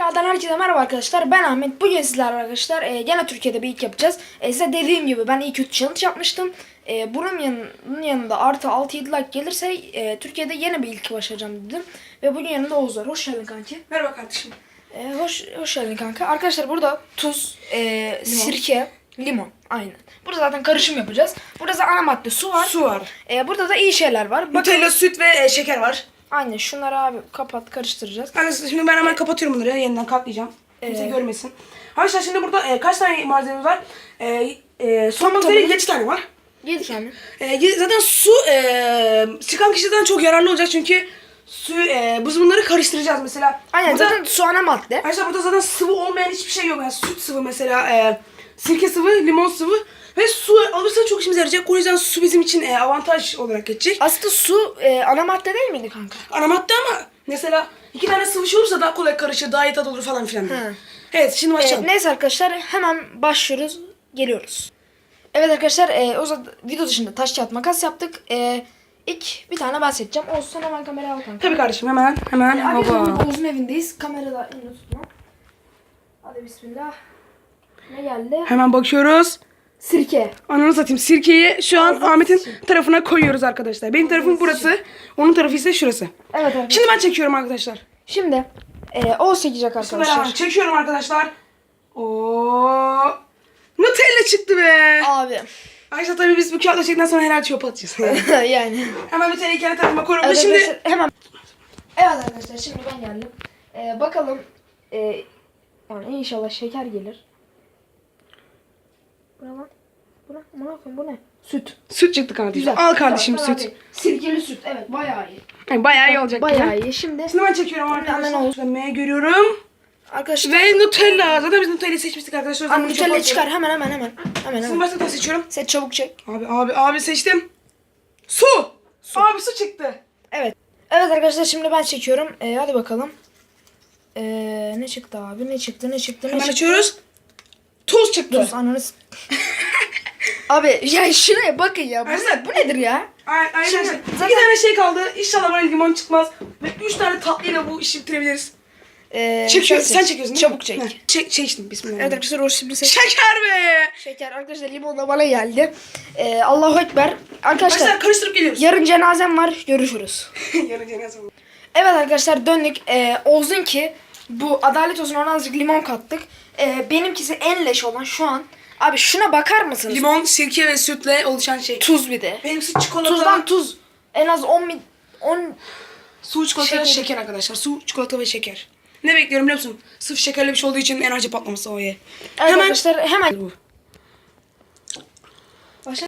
Tekrardan herkese merhaba arkadaşlar. Ben Ahmet. Bugün sizlerle arkadaşlar e, gene Türkiye'de bir ilk yapacağız. E, size dediğim gibi ben ilk 3 challenge yapmıştım. E, bunun, yan, bunun yanında artı 6-7 like gelirse e, Türkiye'de yeni bir ilk başlayacağım dedim. Ve bugün yanında Oğuz var. Hoş geldin kanki. Merhaba kardeşim. E, hoş, hoş geldin kanka. Arkadaşlar burada tuz, e, sirke, limon. Aynen. Burada zaten karışım yapacağız. Burada da ana madde su var. Su var. E, burada da iyi şeyler var. Bakın. Nutella, süt ve e, şeker var. Aynen şunları abi kapat karıştıracağız. Arkadaşlar şimdi ben hemen kapatıyorum bunları. Yeniden katlayacağım. Kimse Ee, görmesin. Arkadaşlar şimdi burada e, kaç tane malzememiz var? E, e, son tamam. 7 tane var. 7 tane. E, ye- zaten su e, çıkan kişiden çok yararlı olacak çünkü su e, biz bunları karıştıracağız mesela. Aynen burada, zaten su ana madde. Arkadaşlar burada zaten sıvı olmayan hiçbir şey yok. Yani süt sıvı mesela, e, sirke sıvı, limon sıvı ve su alırsa çok işimize yarayacak. O yüzden su bizim için e, avantaj olarak geçecek. Aslında su e, ana madde değil miydi kanka? ana madde ama mesela iki tane sıvı şey olursa daha kolay karışır, daha iyi tat olur falan filan. Hı. Evet şimdi E, başlayalım. neyse arkadaşlar hemen başlıyoruz. Geliyoruz. Evet arkadaşlar e, o zaman video dışında taş kağıt makas yaptık. E, ilk bir tane ben seçeceğim. Olsun hemen kamerayı al kanka. Tabii kardeşim hemen hemen E, arkadaşlar hava. Oğuz'un evindeyiz. Kamerada elini tutma. Hadi bismillah. Ne geldi? Hemen bakıyoruz. Sirke. Ananı satayım sirkeyi şu an Ahmet'in tarafına koyuyoruz arkadaşlar. Benim tarafım burası. Onun tarafı ise şurası. Evet arkadaşlar. Şimdi ben çekiyorum arkadaşlar. Şimdi e, Oğuz çekecek Beraber arkadaşlar. çekiyorum arkadaşlar. Oo. Nutella çıktı be. Abi. Arkadaşlar tabii biz bu kağıtla çektikten sonra herhalde çöpe atacağız. yani. hemen Nutella'yı kendi tarafıma koyuyorum. Evet Şimdi arkadaşlar hemen. Evet arkadaşlar şimdi ben geldim. Ee, bakalım. Ee, yani inşallah şeker gelir. Bu ne lan? Bu ne? Bu ne? Süt. süt çıktı kardeşim. Güzel. Al kardeşim Güzel, süt. abi. Sirkeli süt. Evet bayağı iyi. Yani bayağı iyi olacak. Bayağı iyi. Şimdi Şimdi ben çekiyorum arkadaşlar. Sönmeye görüyorum. arkadaşlar. Ve Nutella. Zaten biz Nutella'yı seçmiştik arkadaşlar. Abi Nutella çıkar hemen hemen hemen. Hemen Şimdi hemen. başka tane seçiyorum. Seç çabuk çek. Abi abi abi seçtim. Su. Abi su çıktı. Evet. Evet arkadaşlar şimdi ben çekiyorum. Ee, hadi bakalım. Ee, ne çıktı abi? Ne çıktı? Ne çıktı? Ne Hemen çıktı? açıyoruz. Tuz çıktı. Dur ananı Abi ya şuraya bakın ya. Bu, Arkadaşlar- bu nedir ya? Ay- Aynen. Şimdi zaten- İki tane şey kaldı. İnşallah bana limon çıkmaz. Ve üç tane tatlıyla bu işi bitirebiliriz. Ee, Çekiyor. Sen, seç. çekiyorsun? Çabuk çek. Heh, Çek, çektim. Bismillah. Evet arkadaşlar o şimdi. Şeker be. Şeker arkadaşlar limon da bana geldi. Ee, Allahu Ekber. Arkadaşlar Arkadaşlar karıştırıp geliyoruz. yarın cenazem var. Görüşürüz. Yarın cenaze var. Evet arkadaşlar döndük. Ee, Oğuz'un ki bu adalet olsun ona azıcık limon kattık. Ee, benimkisi en leş olan şu an. Abi şuna bakar mısınız? Limon, sirke ve sütle oluşan şey. Tuz bir de. Benimkisi çikolata. Tuzdan tuz. En az 10 bin 10 Su, çikolata ve Şeker. şeker arkadaşlar. Su, çikolata ve şeker. Ne bekliyorum biliyor musun? Sırf şekerli bir şey olduğu için enerji patlaması o ye. Evet Hemen- arkadaşlar hemen Bu.